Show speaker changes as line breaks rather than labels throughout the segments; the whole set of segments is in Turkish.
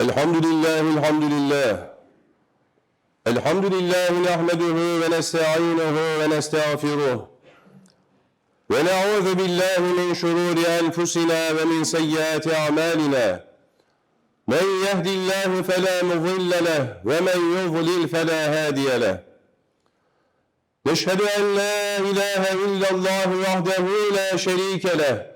Elhamdülillahi elhamdülillah. Elhamdülillahi nehmeduhu ve nesta'inuhu ve nestağfiruh. Ve na'udhu billahi min şururi enfusina ve min seyyiati a'malina. Men yehdillahu fela mudille leh ve men yudlil fela hadiye leh. Neşhedü en la ilahe illallah vahdehu la şerike leh.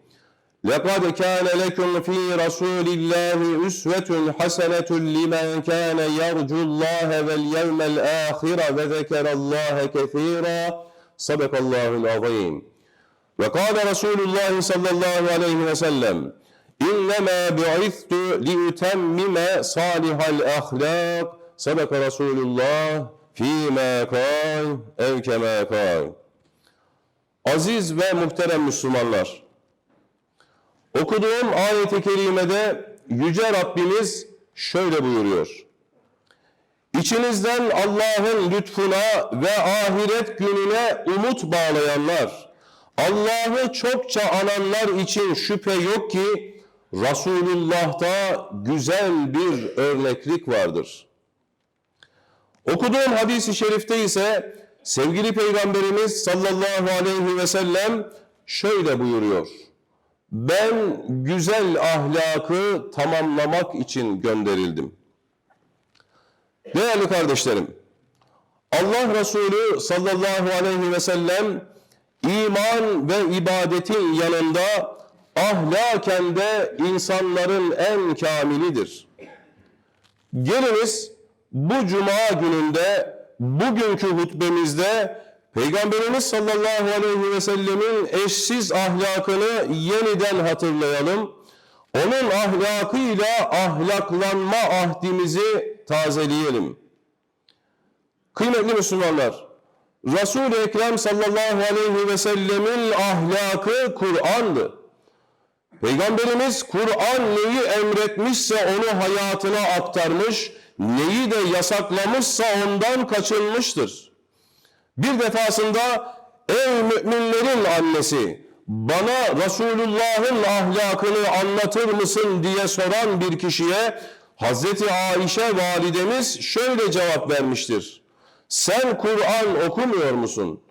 لقد كان لكم في رسول الله أسوة حسنة لمن كان يرجو الله واليوم الآخر وذكر الله كثيرا صدق الله العظيم وقال رسول الله صلى الله عليه وسلم إنما بعثت لأتمم صالح الأخلاق صدق رسول الله فيما قال أو كما قال Aziz ve muhterem Müslümanlar, Okuduğum ayet-i kerimede Yüce Rabbimiz şöyle buyuruyor. İçinizden Allah'ın lütfuna ve ahiret gününe umut bağlayanlar, Allah'ı çokça ananlar için şüphe yok ki Resulullah'ta güzel bir örneklik vardır. Okuduğum hadis-i şerifte ise sevgili Peygamberimiz sallallahu aleyhi ve sellem şöyle buyuruyor. Ben güzel ahlakı tamamlamak için gönderildim. Değerli kardeşlerim, Allah Resulü sallallahu aleyhi ve sellem iman ve ibadetin yanında ahlaken de insanların en kamilidir. Geliniz bu cuma gününde bugünkü hutbemizde Peygamberimiz sallallahu aleyhi ve sellemin eşsiz ahlakını yeniden hatırlayalım. Onun ahlakıyla ahlaklanma ahdimizi tazeleyelim. Kıymetli Müslümanlar, Resul-i Ekrem sallallahu aleyhi ve sellemin ahlakı Kur'an'dı. Peygamberimiz Kur'an neyi emretmişse onu hayatına aktarmış, neyi de yasaklamışsa ondan kaçınmıştır. Bir defasında ey müminlerin annesi bana Resulullah'ın ahlakını anlatır mısın diye soran bir kişiye Hazreti Ayşe validemiz şöyle cevap vermiştir. Sen Kur'an okumuyor musun?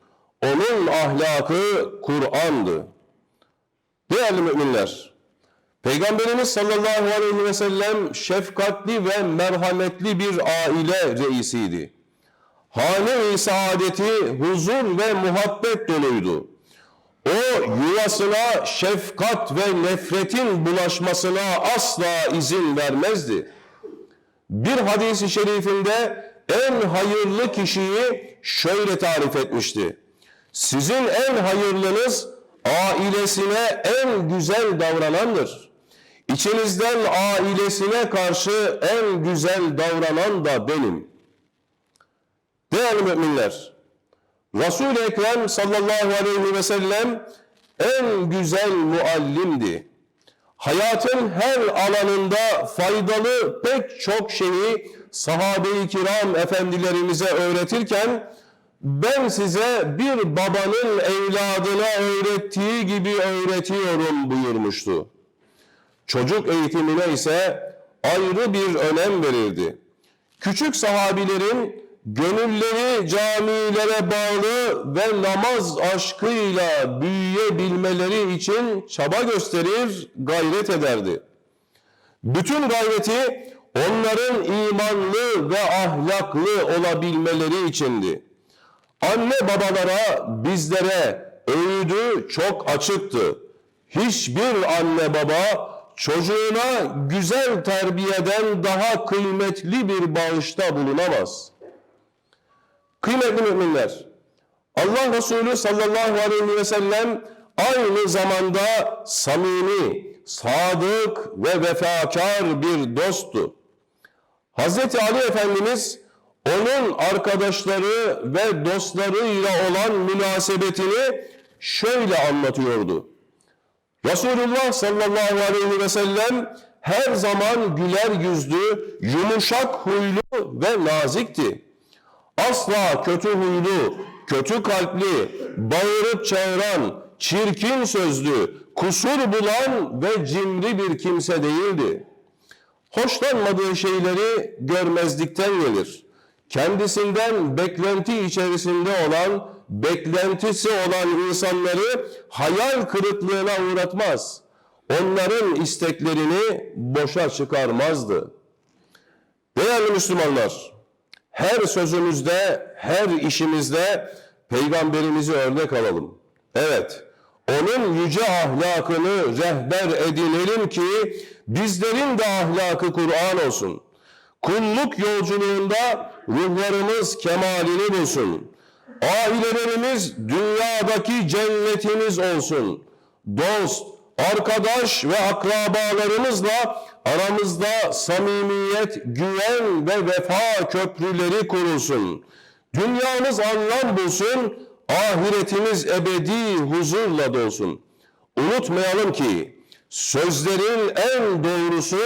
Onun ahlakı Kur'an'dı. Değerli müminler, Peygamberimiz sallallahu aleyhi ve sellem şefkatli ve merhametli bir aile reisiydi. Hane-i saadeti huzur ve muhabbet doluydu. O yuvasına şefkat ve nefretin bulaşmasına asla izin vermezdi. Bir hadisi şerifinde en hayırlı kişiyi şöyle tarif etmişti. Sizin en hayırlınız ailesine en güzel davranandır. İçinizden ailesine karşı en güzel davranan da benim.'' Değerli müminler, Resul-i Ekrem sallallahu aleyhi ve sellem en güzel muallimdi. Hayatın her alanında faydalı pek çok şeyi sahabe-i kiram efendilerimize öğretirken ben size bir babanın evladına öğrettiği gibi öğretiyorum buyurmuştu. Çocuk eğitimine ise ayrı bir önem verirdi. Küçük sahabilerin gönülleri camilere bağlı ve namaz aşkıyla büyüyebilmeleri için çaba gösterir, gayret ederdi. Bütün gayreti onların imanlı ve ahlaklı olabilmeleri içindi. Anne babalara, bizlere öğüdü çok açıktı. Hiçbir anne baba çocuğuna güzel terbiyeden daha kıymetli bir bağışta bulunamaz.'' Kıymetli müminler, Allah Resulü sallallahu aleyhi ve sellem aynı zamanda samimi, sadık ve vefakar bir dosttu. Hazreti Ali Efendimiz onun arkadaşları ve dostlarıyla olan münasebetini şöyle anlatıyordu. Resulullah sallallahu aleyhi ve sellem her zaman güler yüzlü, yumuşak huylu ve nazikti. Asla kötü huylu, kötü kalpli, bağırıp çağıran, çirkin sözlü, kusur bulan ve cimri bir kimse değildi. Hoşlanmadığı şeyleri görmezlikten gelir. Kendisinden beklenti içerisinde olan, beklentisi olan insanları hayal kırıklığına uğratmaz. Onların isteklerini boşa çıkarmazdı. Değerli Müslümanlar, her sözümüzde, her işimizde peygamberimizi örnek alalım. Evet, onun yüce ahlakını rehber edinelim ki bizlerin de ahlakı Kur'an olsun. Kulluk yolculuğunda ruhlarımız kemalini bulsun. Ailelerimiz dünyadaki cennetimiz olsun. Dost, arkadaş ve akrabalarımızla aramızda samimiyet, güven ve vefa köprüleri kurulsun. Dünyamız anlam bulsun, ahiretimiz ebedi huzurla dolsun. Unutmayalım ki sözlerin en doğrusu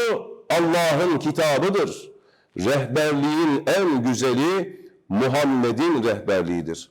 Allah'ın kitabıdır. Rehberliğin en güzeli Muhammed'in rehberliğidir.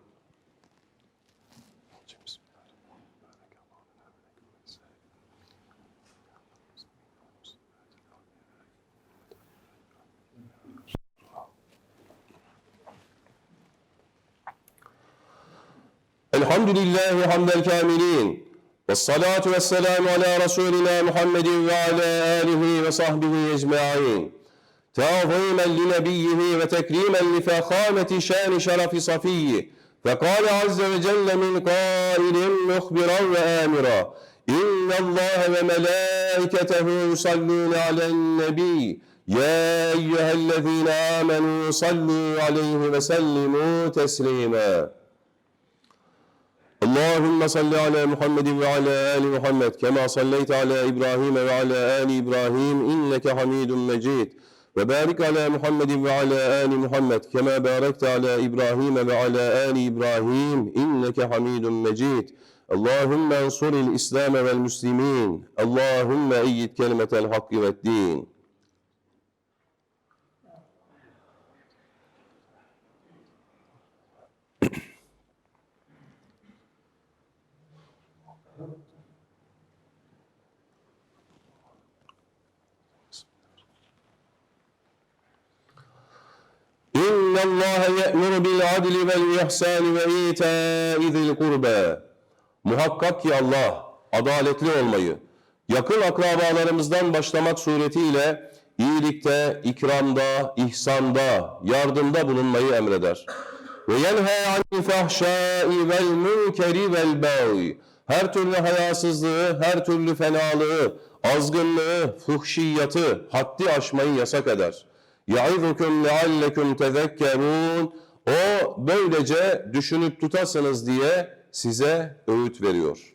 Elhamdülillahi hamdel kamilin. Ve salatu ve selamu ala Resulina Muhammedin ve ala alihi ve sahbihi ecma'in. تعظيما لنبيه وتكريما لفخامة شان شرف صفيه فقال عز وجل من قائل مخبرا وآمرا إن الله وملائكته يصلون على النبي يا أيها الذين آمنوا صلوا عليه وسلموا تسليما Allahümme salli ala Muhammedin ve ala ali Muhammed kema salleyte ala İbrahim ve ala ali İbrahim inneke hamidun mecid. Ve barik ala Muhammedin ve ala ali Muhammed kema barekte ala İbrahim ve ala ali İbrahim inneke hamidun mecid. Allahümme ensuril İslam vel müslimin. Allahümme eyyid kelimetel hakki ve din. إن الله يأمر بالعدل والإحسان وإيتاء ذي القربى Muhakkak ki Allah adaletli olmayı, yakın akrabalarımızdan başlamak suretiyle iyilikte, ikramda, ihsanda, yardımda bulunmayı emreder. Ve yenhe anil fahşai vel münkeri vel baghi. Her türlü hayasızlığı, her türlü fenalığı, azgınlığı, fuhşiyatı, haddi aşmayı yasak eder. يَعِذُكُمْ لَعَلَّكُمْ تَذَكَّرُونَ O böylece düşünüp tutasınız diye size öğüt veriyor.